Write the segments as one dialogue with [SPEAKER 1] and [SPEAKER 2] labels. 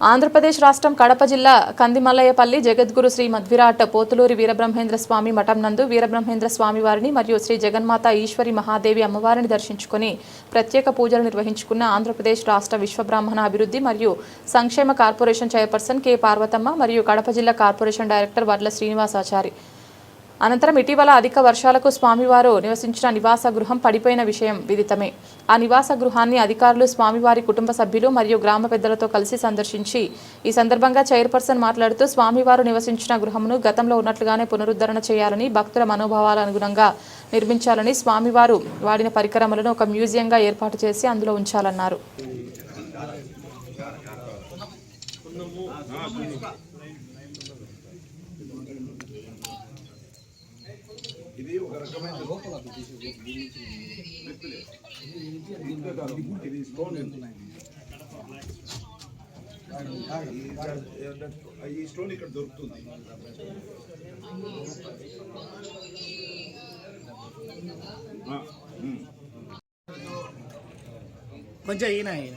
[SPEAKER 1] ఆంధ్రప్రదేశ్ రాష్ట్రం కడప జిల్లా కందిమల్లయ్యపల్లి జగద్గురు శ్రీ మధ్విరాట్ పోతులూరి వీరబ్రహ్మేంద్ర స్వామి మఠం నందు వీరబ్రహ్మేంద్ర స్వామి వారిని మరియు శ్రీ జగన్మాత ఈశ్వరి మహాదేవి అమ్మవారిని దర్శించుకుని ప్రత్యేక పూజలు నిర్వహించుకున్న ఆంధ్రప్రదేశ్ రాష్ట్ర విశ్వబ్రాహ్మణ అభివృద్ధి మరియు సంక్షేమ కార్పొరేషన్ చైర్పర్సన్ కె పార్వతమ్మ మరియు కడప జిల్లా కార్పొరేషన్ డైరెక్టర్ వర్ల శ్రీనివాసాచారి. అనంతరం ఇటీవల అధిక వర్షాలకు స్వామివారు నివసించిన నివాస గృహం పడిపోయిన విషయం విదితమే ఆ నివాస గృహాన్ని అధికారులు స్వామివారి కుటుంబ సభ్యులు మరియు గ్రామ పెద్దలతో కలిసి సందర్శించి ఈ సందర్భంగా చైర్పర్సన్ మాట్లాడుతూ స్వామివారు నివసించిన గృహమును గతంలో ఉన్నట్లుగానే పునరుద్ధరణ చేయాలని భక్తుల మనోభావాల అనుగుణంగా నిర్మించాలని స్వామివారు వాడిన పరికరములను ఒక మ్యూజియంగా ఏర్పాటు చేసి అందులో ఉంచాలన్నారు
[SPEAKER 2] ఇది ఒక రకమైన వ్యక్తులే. ఇది స్టోన్ ఈ- స్టోన్ ఇక్కడ దొరుకుతుంది.
[SPEAKER 3] కొంచెం ఈయన ఈయన.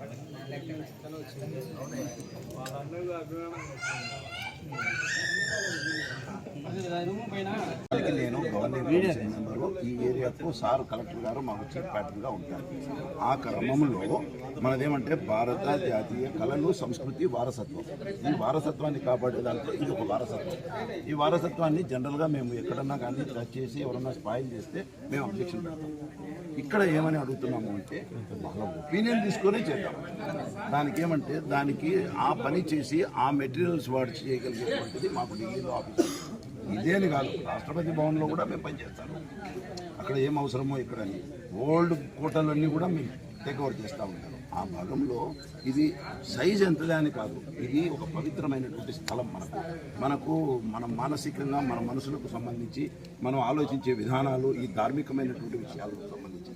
[SPEAKER 2] అది నేను గవర్నమెంట్ మెంబరు ఈ ఏరియాకు సార్ కలెక్టర్ గారు మాకు చీఫ్ ప్యాటర్న్గా ఉంటారు. ఆ క్రమంలో మనదేమంటే భారత జాతీయ కళలు సంస్కృతి వారసత్వం ఈ వారసత్వాన్ని కాపాడే దాంట్లో ఇది ఒక వారసత్వం. ఈ వారసత్వాన్ని జనరల్గా మేము ఎక్కడన్నా కానీ టచ్ చేసి ఎవరన్నా స్పాయిల్ చేస్తే మేము అబ్జెక్షన్ పెడతాం. ఇక్కడ ఏమని అడుగుతున్నాము అంటే వాళ్ళ ఒపీనియన్ తీసుకొని చేద్దాం దానికి ఏమంటే దానికి ఆ పని చేసి ఆ మెటీరియల్స్ వాడి చేయగలిగేటువంటిది మాకు ఢిల్లీలో ఆఫీస్ ఇదేని ఇదే అని కాదు రాష్ట్రపతి భవన్లో కూడా మేము పనిచేస్తాము. అక్కడ ఏం అవసరమో ఇక్కడ ఓల్డ్ కోటలన్నీ కూడా మేము టేక్ ఓవర్ చేస్తూ ఉంటాము. ఆ భాగంలో ఇది సైజ్ ఎంతదే అని కాదు. ఇది ఒక పవిత్రమైనటువంటి స్థలం మనకు. మనకు మన మానసికంగా మన మనసులకు సంబంధించి మనం ఆలోచించే విధానాలు ఈ ధార్మికమైనటువంటి విషయాలకు సంబంధించి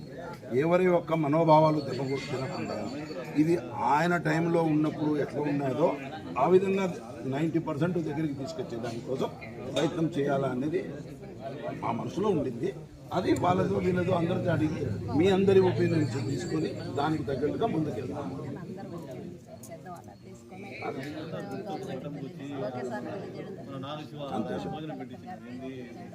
[SPEAKER 2] ఎవరి యొక్క మనోభావాలు దెబ్బకొ తినకుండా ఇది ఆయన టైంలో ఉన్నప్పుడు ఎట్లా ఉన్నదో ఆ విధంగా నైంటీ పర్సెంట్ దగ్గరికి తీసుకొచ్చే దానికోసం ప్రయత్నం చేయాలా అనేది మా మనసులో ఉండింది. అది వాళ్ళతో వీళ్ళతో అందరితో అడిగి మీ అందరి ఒపీనియన్స్ తీసుకొని దానికి తగ్గట్టుగా ముందుకెళ్తాం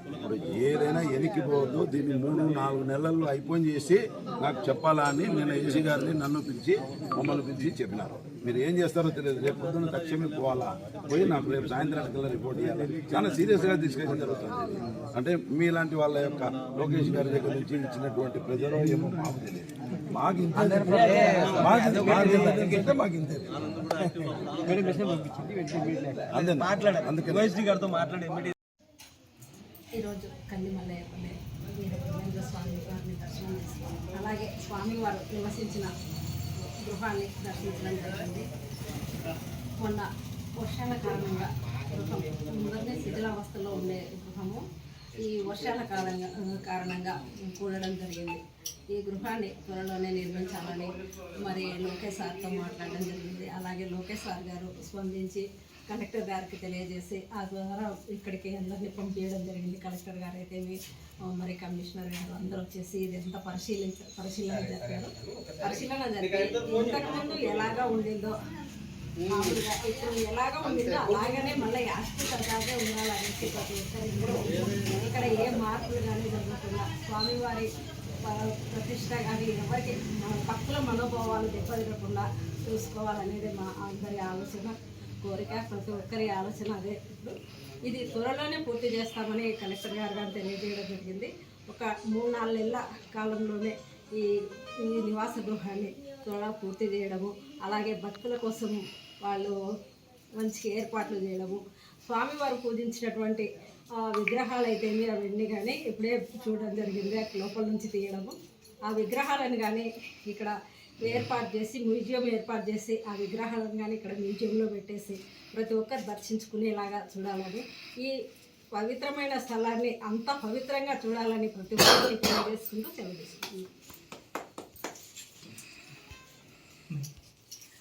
[SPEAKER 2] ఇప్పుడు ఏదైనా ఎనికిపోవద్దు దీన్ని మూడు నాలుగు నెలల్లో అయిపోయి చేసి నాకు చెప్పాలా అని నేను ఏసీ గారిని నన్ను పిలిచి మమ్మల్ని పిలిచి చెప్పినారు మీరు ఏం చేస్తారో తెలియదు రేపు పొద్దున్న తక్షణమే పోవాలా పోయి నాకు రేపు సాయంత్రానికి కల్లా రిపోర్ట్ చేయాలి చాలా సీరియస్గా తీసుకెళ్ళడం జరుగుతుంది. అంటే మీలాంటి వాళ్ళ యొక్క లోకేష్ గారి దగ్గర నుంచి ఇచ్చినటువంటి ప్రజలు ఏమో మాకు తెలియదు మాకు ఇంత మాకు మాకు ఇంత మాకు ఇంతే అంతే అందుకే
[SPEAKER 3] గారితో మాట్లాడి
[SPEAKER 4] ఈరోజు కందిమల్లయ్యపల్లి వీరబ్రహ్మేంద్ర స్వామి వారిని దర్శనం చేసుకున్నాం. అలాగే స్వామివారు నివసించిన గృహాన్ని దర్శించడం జరిగింది. మొన్న వర్షాల కారణంగా గృహం ముందరనే శిథిలావస్థలో ఉండే గృహము. ఈ వర్షాల కారణంగా కారణంగా కూడడం జరిగింది. ఈ గృహాన్ని త్వరలోనే నిర్మించాలని మరి లోకేష్ సార్తో మాట్లాడడం జరిగింది. అలాగే లోకేష్ సార్ గారు స్పందించి కలెక్టర్ గారికి తెలియజేసి ఆ ద్వారా ఇక్కడికి అందరినీ పంపించడం జరిగింది. కలెక్టర్ గారు అయితే మరి కమిషనర్ గారు అందరూ వచ్చేసి ఇది ఎంత పరిశీలించ పరిశీలన జరిపారు. పరిశీలన జరిపి ఇంతకుముందు ఎలాగా ఉండిందో మామూలుగా ఇప్పుడు ఎలాగో ఉండిందో అలాగనే మళ్ళీ యాస్టిక్ ఉండాలనేసి ప్రతి ఒక్కరికి ఇక్కడ ఏ మార్పులు కానీ జరగకుండా స్వామివారి ప్రతిష్ట కానీ ఎవరికి మన మనోభావాలు దెబ్బతిరకుండా చూసుకోవాలనేది మా అందరి ఆలోచన. కోరిక ప్రతి ఒక్కరి ఆలోచన అదే. ఇప్పుడు ఇది త్వరలోనే పూర్తి చేస్తామని కలెక్టర్ గారు గారు తెలియజేయడం జరిగింది. ఒక మూడు నాలుగు నెలల కాలంలోనే ఈ ఈ నివాస గృహాన్ని త్వరగా పూర్తి చేయడము అలాగే భక్తుల కోసం వాళ్ళు మంచి ఏర్పాట్లు చేయడము స్వామివారు పూజించినటువంటి విగ్రహాలు అయితేమి అవన్నీ కానీ ఇప్పుడే చూడడం జరిగింది. లోపల నుంచి తీయడము. ఆ విగ్రహాలను కానీ ఇక్కడ ఏర్పాటు చేసి మ్యూజియం ఏర్పాటు చేసి ఆ విగ్రహాలను కానీ ఇక్కడ మ్యూజియంలో పెట్టేసి ప్రతి ఒక్కరు దర్శించుకునేలాగా చూడాలని ఈ పవిత్రమైన స్థలాన్ని అంత పవిత్రంగా చూడాలని ప్రతి ఒక్కరికి తెలియజేసుకుంటూ సెలవు